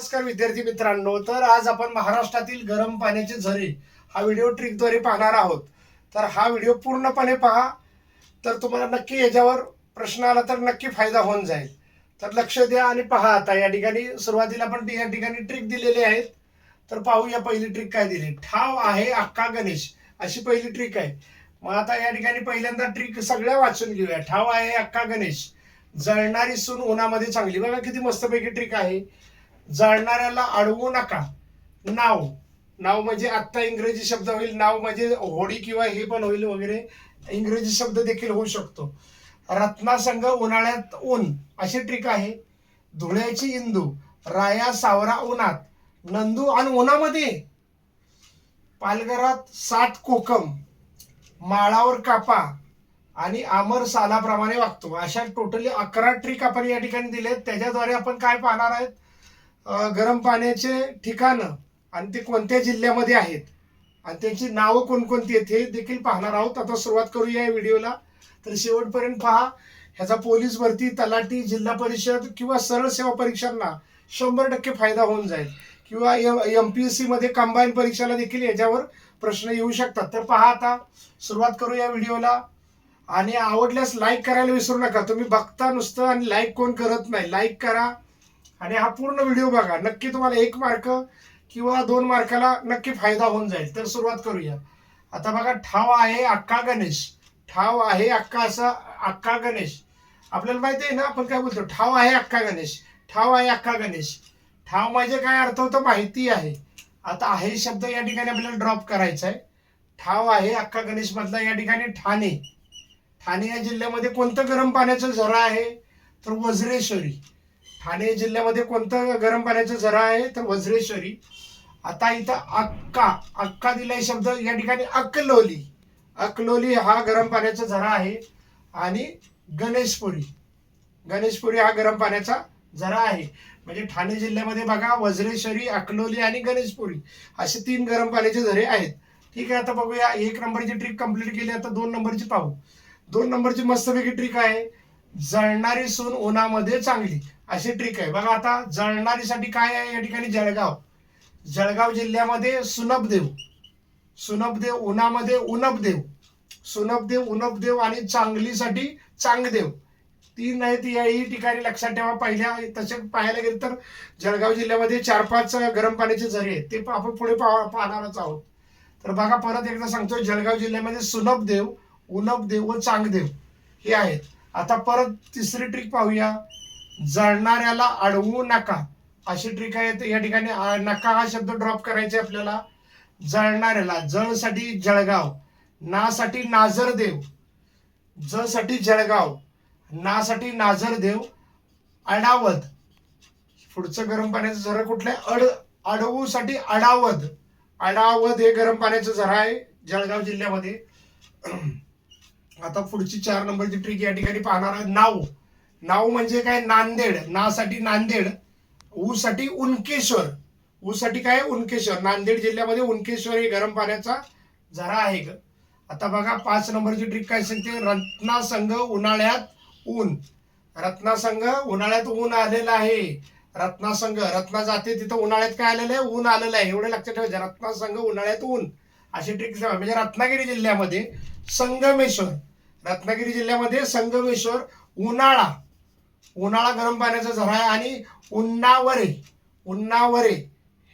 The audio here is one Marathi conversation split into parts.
नमस्कार विद्यार्थी मित्रांनो तर आज आपण महाराष्ट्रातील गरम पाण्याचे झरे हा व्हिडिओ ट्रिकद्वारे पाहणार आहोत. तर हा व्हिडिओ पूर्णपणे पहा. तर तुम्हाला नक्की याच्यावर प्रश्न आला तर नक्की फायदा होऊन जाईल. तर लक्ष द्या आणि पहा आता या ठिकाणी सुरुवातीला आपण या ठिकाणी ट्रिक दिलेली आहेत तर पाहूया पहिली ट्रिक काय दिली. ठाव आहे अक्का गणेश अशी पहिली ट्रिक आहे. मग आता या ठिकाणी पहिल्यांदा ट्रिक सगळ्या वाचून घेऊया. ठाव आहे अक्का गणेश जळणारी सून उन्हामध्ये चांगली. बघा किती मस्तपैकी ट्रिक आहे. जाळणाऱ्याला अडवू नका. नाव. नाव म्हणजे आत्ता इंग्रजी शब्द होईल. नाव म्हणजे होडी किंवा हे पण होईल वगैरे. इंग्रजी शब्द देखील होऊ शकतो. रत्नासंग उन्हाळ्यात ऊन. अशी ट्रिक आहे. धुळ्याची इंदू राया सावरा उन्हात नंदू आणि उन्हामध्ये. पालघरात सात कोकम माळावर कापा आणि आमर सालाप्रमाणे वागतो. अशा टोटली अकरा ट्रिक आपण या ठिकाणी दिलेत. त्याच्याद्वारे आपण काय पाहणार आहेत? गरम पाण्याचे ठिकाणं आणि ते कोणत्या जिल्ह्यामध्ये आहेत आणि त्यांची नावं कोणकोणती आहेत हे देखील पाहणार आहोत. आता सुरुवात करूया या व्हिडिओला. तर शेवटपर्यंत पहा ह्याचा पोलीस भरती तलाठी जिल्हा परिषद किंवा सरळ सेवा परीक्षांना शंभर टक्के फायदा होऊन जाईल. किंवा एम पी एस सीमध्ये कंबाईन परीक्षाला देखील याच्यावर प्रश्न येऊ शकतात. तर पहा आता सुरुवात करू या व्हिडिओला. आणि आवडल्यास लाईक करायला विसरू नका. तुम्ही बघता नुसतं आणि लाईक कोण करत नाही. लाईक करा. आणि हा पूर्ण व्हिडिओ बघा. नक्की तुम्हाला एक मार्क किंवा दोन मार्काला नक्की फायदा होऊन जाईल. तर सुरुवात करूया. आता बघा ठाव आहे अक्का गणेश. ठाव आहे अक्का असा अक्का गणेश. आपल्याला माहिती आहे ना आपण काय बोलतो? ठाव आहे अक्का गणेश. ठाव आहे अक्का गणेश. ठाव म्हणजे काय अर्थ होतं? माहिती आहे. आता आहे शब्द या ठिकाणी आपल्याला ड्रॉप करायचा आहे. ठाव आहे अक्का गणेश मधला या ठिकाणी ठाणे. ठाणे या जिल्ह्यामध्ये कोणतं गरम पाण्याचं झरा आहे? तर वज्रेश्वरी. ठाणे जिल्ह्यामध्ये कोणतं गरम पाण्याचं झरा आहे तर वज्रेश्वरी. आता इथं अक्का अक्का दिलाय शब्द या ठिकाणी अकलोली. अकलोली हा गरम पाण्याचा झरा आहे आणि गणेशपुरी. गणेशपुरी हा गरम पाण्याचा झरा आहे. म्हणजे ठाणे जिल्ह्यामध्ये बघा वज्रेश्वरी अकलोली आणि गणेशपुरी असे तीन गरम पाण्याचे झरे आहेत. ठीक आहे आता बघूया. एक नंबरची ट्रिक कंप्लीट केली आता दोन नंबरची पाहू. दोन नंबरची मस्तपैकी ट्रिक आहे. जळणारी सून उन्हामध्ये चांगली. अशी ट्रिक आहे. बघा आता जळणारीसाठी काय आहे या ठिकाणी? जळगाव. जळगाव जिल्ह्यामध्ये सुनबदेव सुनबदेव उन्हामध्ये उनबदेव सुनपदेव उनबदेव आणि चांगलीसाठी चांगदेव. तीन आहेत याही ठिकाणी लक्षात ठेवा. पहिल्या तसे पाहायला गेलं तर जळगाव जिल्ह्यामध्ये चार पाच गरम पाण्याचे झरे आहेत. ते आपण पुढे पाहणारच आहोत. तर बघा परत एकदा सांगतो जळगाव जिल्ह्यामध्ये सुनबदेव उनबदेव व चांगदेव हे आहेत. आता परत तिसरी ट्रिक पाहूया. जळणाऱ्याला अडवू नका. अशी ट्रिक आहे तर या ठिकाणी नका हा शब्द ड्रॉप करायचे आपल्याला. जळणाऱ्याला जळसाठी जळगाव नासाठी नाझरदेव जसाठी जळगाव नासाठी नाझरदेव अडावद पुढचं गरम पाण्याचं झरं कुठलं अड अडवूसाठी अडावद अडावद हे गरम पाण्याचं झरा आहे जळगाव जिल्ह्यामध्ये. आता पुढची चार नंबरची ट्रिक या ठिकाणी पाहणार आहे. नाव. नाव म्हणजे काय? नांदेड. नासाठी नांदेड. ऊ साठी उनकेश्वर. ऊ साठी काय? उनकेश्वर. नांदेड जिल्ह्यामध्ये उनकेश्वर हे गरम पाण्याचा झरा आहे ग. आता बघा पाच नंबरची ट्रिक काय सांगते? रत्नासंघ उन्हाळ्यात ऊन. रत्नासंघ उन्हाळ्यात ऊन आलेलं आहे. रत्नासंघ रत्ना जाते तिथं उन्हाळ्यात काय आलेलं आहे? ऊन आलेलं आहे. एवढं लक्षात ठेवायचं. रत्नासंघ उन्हाळ्यात ऊन. अशी ट्रिक म्हणजे रत्नागिरी जिल्ह्यामध्ये संगमेश्वर. रत्नागिरी जिल्ह्यामध्ये संगमेश्वर उन्हाळा उन्हाळा गरम पाण्याचा झरा आहे आणि उन्नावरे उन्नावरे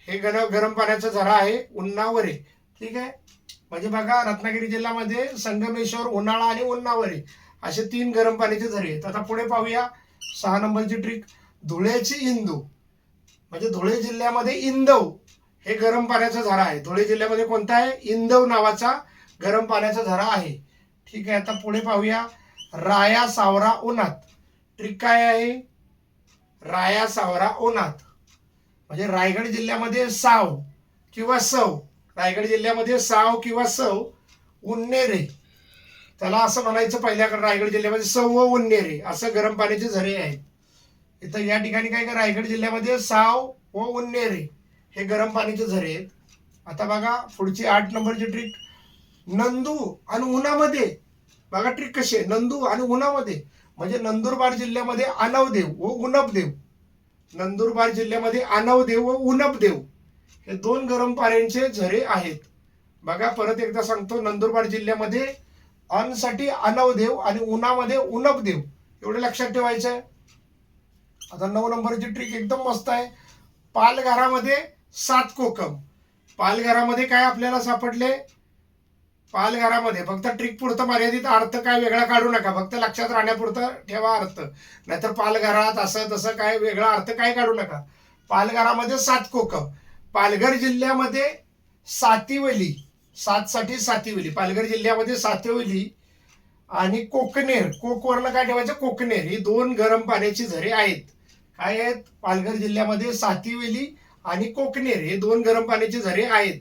हे गरम गरम पाण्याचा झरा आहे उन्नावरे. ठीक आहे? म्हणजे बघा रत्नागिरी जिल्ह्यामध्ये संगमेश्वर उन्हाळा आणि उन्नावरे असे तीन गरम पाण्याचे झरे आहेत. आता पुढे पाहूया सहा नंबरची ट्रिक धुळ्याची इंदू म्हणजे धुळे जिल्ह्यामध्ये इंदव हे गरम पाण्याचा झरा आहे. धुळे जिल्ह्यामध्ये कोणता आहे? इंदव नावाचा गरम पाण्याचा झरा आहे. ठीक आहे आता पुढे पाहूया. राया सावरा ओनात ट्रिक काय आहे? राया सावरा ओनात म्हणजे रायगड जिल्ह्यामध्ये साव किंवा सव. रायगड जिल्ह्यामध्ये साव किंवा सव उन्नेरे. त्याला असं म्हणायचं पहिल्याकडे रायगड जिल्ह्यामध्ये सव व उन्नेरे असं गरम पाण्याचे झरे आहेत. इथं या ठिकाणी काय का रायगड जिल्ह्यामध्ये साव व उन्नेरे हे गरम पाण्याचे झरे आहेत. आता बघा पुढची आठ नंबरची ट्रिक नंदू आणि उन्हामध्ये. बघा ट्रिक कशी आहे. नंदू आणि उन्हामध्ये. म्हणजे नंदुरबार जिल्ह्यामध्ये अनवदेव व उनपदेव. नंदुरबार जिल्ह्यामध्ये आनवदेव व उनपदेव. हे दोन गरम पाण्याचे झरे आहेत. बघा परत एकदा सांगतो. नंदुरबार जिल्ह्यामध्ये अनसाठी आनवदेव आणि उन्हामध्ये उनपदेव. एवढं लक्षात ठेवायचं आहे. आता नऊ नंबरची ट्रिक एकदम मस्त आहे. पालघरामध्ये सात कोकम. पालघरामध्ये काय आपल्याला सापडले? पालघरामध्ये. फक्त ट्रिक पुरतं मर्यादित अर्थ काय वेगळा काढू नका. फक्त लक्षात राहण्यापुरतं ठेवा अर्थ. नाहीतर पालघरात असं तसं काय वेगळा अर्थ काय काढू नका. पालघरामध्ये सात कोकम. पालघर जिल्ह्यामध्ये सातीवली. सातसाठी सातीवली. पालघर जिल्ह्यामध्ये सातीवली आणि कोकनेर. कोकवरनं काय ठेवायचं? कोकनेर. ही दोन गरम पाण्याची झरे आहेत. काय आहेत? पालघर जिल्ह्यामध्ये सातिवेली आणि कोकनेर. हे दोन गरम पाण्याची झरे आहेत.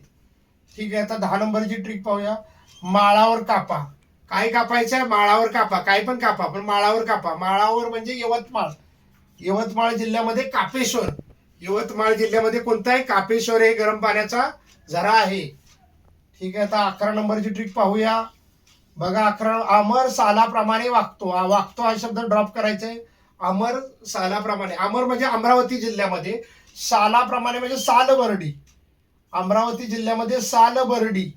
ठीक आहे आता दहा नंबरची ट्रिक पाहूया. माळावर कापा. काय कापायचं? आहे माळावर कापा. काय पण कापा पण माळावर कापा. माळावर म्हणजे यवतमाळ. यवतमाळ जिल्ह्यामध्ये कापेश्वर. यवतमाळ जिल्ह्यामध्ये कोणता आहे? कापेश्वर हे गरम पाण्याचा झरा आहे. ठीक आहे आता अकरा नंबरची ट्रिक पाहूया. बघा अकरा अमर सालाप्रमाणे वागतो. वागतो हा शब्द ड्रॉप करायचा आहे अमर सालाप्रमाणे. अमर म्हणजे अमरावती जिल्ह्यामध्ये. सालाप्रमाणे म्हणजे सालबर्डी अमरावती जिल्ह्यामध्ये सालबर्डी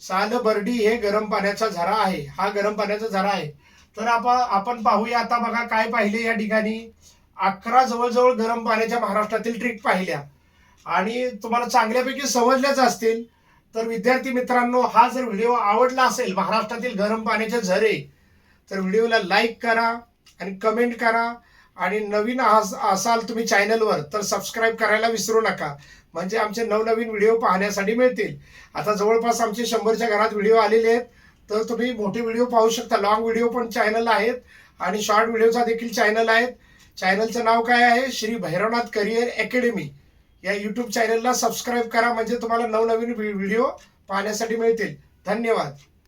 सालबर्डी हे गरम पाण्याचा झरा आहे. हा गरम पाण्याचा झरा आहे. तर आपण आपण पाहूया आता बघा काय पाहिले या ठिकाणी. अकरा जवळजवळ गरम पाण्याच्या महाराष्ट्रातील ट्रिक पाहिल्या. आणि तुम्हाला चांगल्यापैकी समजल्याच असतील. तर विद्यार्थी मित्रांनो हा जर व्हिडिओ आवडला असेल महाराष्ट्रातील गरम पाण्याचे झरे तर व्हिडिओला लाईक करा आणि कमेंट करा. आणि नवीन आस- असाल तुम्ही चॅनलवर तर सबस्क्राईब करायला विसरू नका. म्हणजे आमचे नवनवीन व्हिडिओ पाहण्यासाठी मिळतील. आता जवळपास आमचे शंभरच्या घरात व्हिडिओ आलेले आहेत. तर तुम्ही मोठे व्हिडिओ पाहू शकता. लॉंग व्हिडिओ पण चॅनल आहेत. आणि शॉर्ट व्हिडिओचा देखील चॅनल आहेत. चॅनलचं नाव काय आहे? श्री भैरवनाथ करिअर अकॅडमी या यूट्यूब चॅनलला सबस्क्राईब करा. म्हणजे तुम्हाला नवनवीन व्हिडिओ पाहण्यासाठी मिळतील. धन्यवाद.